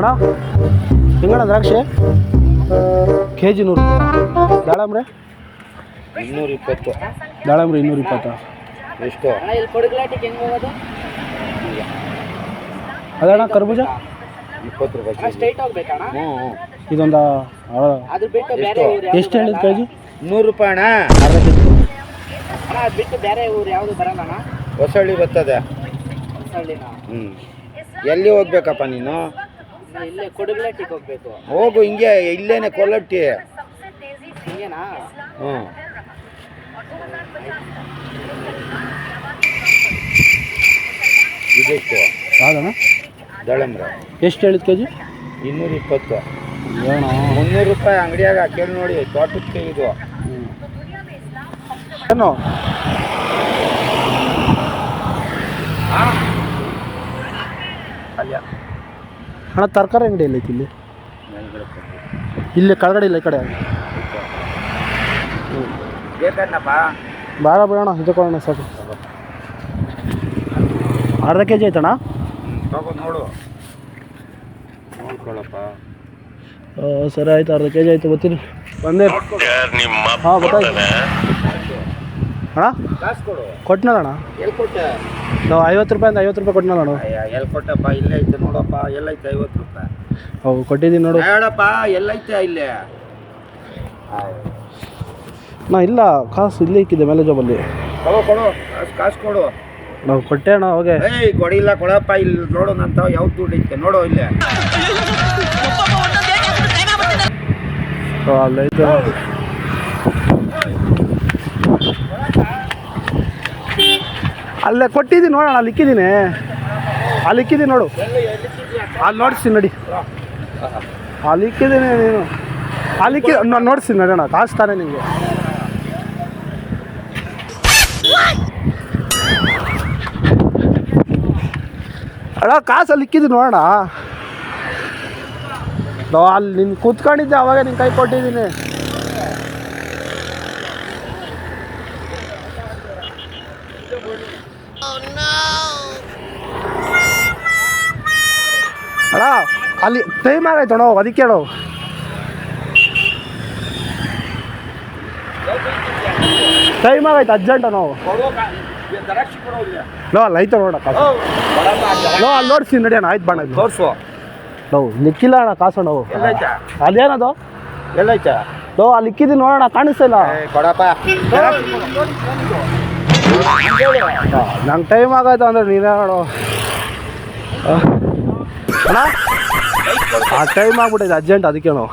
ಅಣ್ಣ? ಹೆಂಗಣ್ಣ ದ್ರಾಕ್ಷಿ? K G ನೂರು. ದಾಳಂಬ್ರೆ? ಇನ್ನೂರ ಇಪ್ಪತ್ತು ದಾಳಂಬ್ರೆ ಇನ್ನೂರ ಇಪ್ಪತ್ತು ಎಷ್ಟು? ಅಣ್ಣ ಇಲ್ಲಿ ಕೊಡಗ್ಲಾಟಿಗೆ ಹೆಂಗೆ ಹೋಗೋದು? ಅದಣ್ಣ ಕರ್ಬೂಜ? ಇಪ್ಪತ್ತು ರೂಪಾಯಿ ಹ್ಞೂ ಹ್ಞೂ ಇದೊಂದು ಅದು ಬಿಟ್ಟು ಬೇರೆ ಎಷ್ಟು? ಹೇಳಿದ ಕೆ ಜಿ ನೂರು ರೂಪಾಯಿ ಅಣ್ಣ. ಅರ್ಧ ಕೆ ಜಿ ಅಣ್ಣ ಅದು ಬಿಟ್ಟು ಬೇರೆ ಊರು ಯಾವುದು ಬರಲ್ಲ ಹೊಸಳ್ಳಿ ಬರ್ತದೆ. ಹೊಸಳ್ಳಿನ? ಹ್ಞೂ ಎಲ್ಲಿ ಹೋಗ್ಬೇಕಪ್ಪ ನೀನು? ಇಲ್ಲೇ ಹೋಗ್ಬೇಕು. ಹೋಗು ಹಿಂಗೆ ಇಲ್ಲೇನೆ ಕೊಲ್ಲಟ್ಟಿ ಹಿಂಗೇನಾ? ಹ್ಞೂ ಇದೆಷ್ಟು? ದಾಳಂಬ್ರ. ಎಷ್ಟು ಹೇಳಿದ ಕೆ ಜಿ ಇನ್ನೂರ ಇಪ್ಪತ್ತು. ಏನೋ? ಮುನ್ನೂರು ರೂಪಾಯಿ ಅಂಗಡಿಯಾಗ ಕೇಳಿ ನೋಡಿ ತೋಟಕ್ಕೆ ಇದು ಏನು? ಅಣ್ಣ ತರಕಾರಿ ಅಂಗಡಿ ಎಲ್ಲೈತಿ ಇಲ್ಲಿ? ಇಲ್ಲಿ ಕೆಳಗಡೆ ಇಲ್ಲ ಈ ಕಡೆ. ಬೇಡ ಬೇಡ ಇದು ಕೊಡೋಣ ಸಾಕು. ಅರ್ಧ ಕೆ ಜಿ ಆಯ್ತಣ್ಣ ನೋಡು. ಸರಿ ಆಯ್ತು ಅರ್ಧ ಕೆ ಜಿ ಆಯ್ತು ಗೊತ್ತೀನಿ ಬಂದೆ. ಹಾಂ ಗೊತ್ತಾಯ್ತು. ಅಣ್ಣ ಕಾಸು ಕೊಡು ಕೊಟ್ನಲ್ಲ ಅಣ್ಣ ಎಲ್ಲಿ ಕೊಟ್ಟೆ ನಾವು ಐವತ್ತು ರೂಪಾಯಿಂದ ಐವತ್ತು ರೂಪಾಯಿ ಕೊಟ್ಟನಲ್ಲ ಅಣ್ಣ ಎಲ್ಲಿ ಕೊಟ್ಟಪ್ಪ ಇಲ್ಲೇ ಐತೆ ನೋಡಪ್ಪ ಎಲ್ಲೈತೆ ಐವತ್ತು ರೂಪಾಯಿ ಅವು ಕೊಟ್ಟಿದ್ದೀನಿ ನೋಡು ಬೇಡಪ್ಪ ಎಲ್ಲೈತೆ ಇಲ್ಲೇ ನಾ ಇಲ್ಲ ಕಾಸು ಇಲ್ಲೇ ಇಕ್ಕಿದೆ ಮೇಲೆ ಜಾಬಲ್ಲಿ ತಗೋ ಕೊಡು ಕಾಸು ಕಾಸು ಕೊಡು ನಾವು ಕೊಟ್ಟೆ ಅಣ್ಣ ಹೋಗೆ ಏಯ್ ಕೊಡಿಲ್ಲ ಕೊಡಪ್ಪ ಇಲ್ಲಿ ನೋಡು ನಂತ ಯಾವ ದುಡ್ಡು ಐತೆ ನೋಡು ಇಲ್ಲೇ ಆ, ಅಲ್ಲೈತೆ ಅಲ್ಲೇ ಕೊಟ್ಟಿದ್ದೀನಿ ನೋಡೋಣ, ಅಲ್ಲಿ ಇಕ್ಕಿದ್ದೀನಿ. ಅಲ್ಲಿ ಇಕ್ಕಿದ್ದೀನಿ ನೋಡು. ಅಲ್ಲಿ ನೋಡಿಸ್ತೀನಿ ನಡಿ. ಅಲ್ಲಿ ಇಕ್ಕಿದ್ದೀನಿ ನೀನು. ಅಲ್ಲಿ ಇಕ್ಕಿ ನಾನು ನೋಡಿಸ್ತೀನಿ ನಡೋಣ ಕಾಸು ತಾನೇ ನಿಮಗೆ ಅಣ್ಣ, ಕಾಸು ಅಲ್ಲಿ ಇಕ್ಕಿದ್ದೀನಿ ನೋಡೋಣ. ಅಲ್ಲಿ ನಿನ್ ಕೂತ್ಕೊಂಡಿದ್ದೆ, ಅವಾಗ ನಿನ್ ಕೈ ಕೊಟ್ಟಿದ್ದೀನಿ. ಅಣ್ಣ ಅಲ್ಲಿ ಟೈಮ್ ಆಗೈತೆ ಅಣ್ಣ ಅದಕ್ಕೆ ಅಣ್ಣ ಟೈಮ್ ಆಗೈತೆ ಅರ್ಜೆಂಟ್ ನಾವು ನೋ ಅಲ್ಲಿ ಐತೆ ನೋಡ ಕಾಸು. ನೋ ಅಲ್ಲಿ ನೋಡ್ಸಿ ನಡಿ ಅಣ್ಣ ಆಯ್ತು ಬಣ್ಣ ತೋರಿಸು. ನಾವು ನಿಕ್ಕಿಲ್ಲ ಅಣ್ಣ ಕಾಸು ನಾವು ಅದೇನದು ಎಲ್ಲೈತೆ? ನೋ ಅಲ್ಲಿ ನೋಡೋಣ ಕಾಣಿಸ್ತಿಲ್ಲ ಕೊಡಪ್ಪ. ನಂಗೆ ಟೈಮ್ ಆಗೈತೆ ಅಂದ್ರೆ ನೀನೇ ನೋಡು ಆ ಟೈಮ್ ಆಗ್ಬಿಟ್ಟೈತೆ ಅರ್ಜೆಂಟ್ ಅದಕ್ಕೆ ಹೋಗು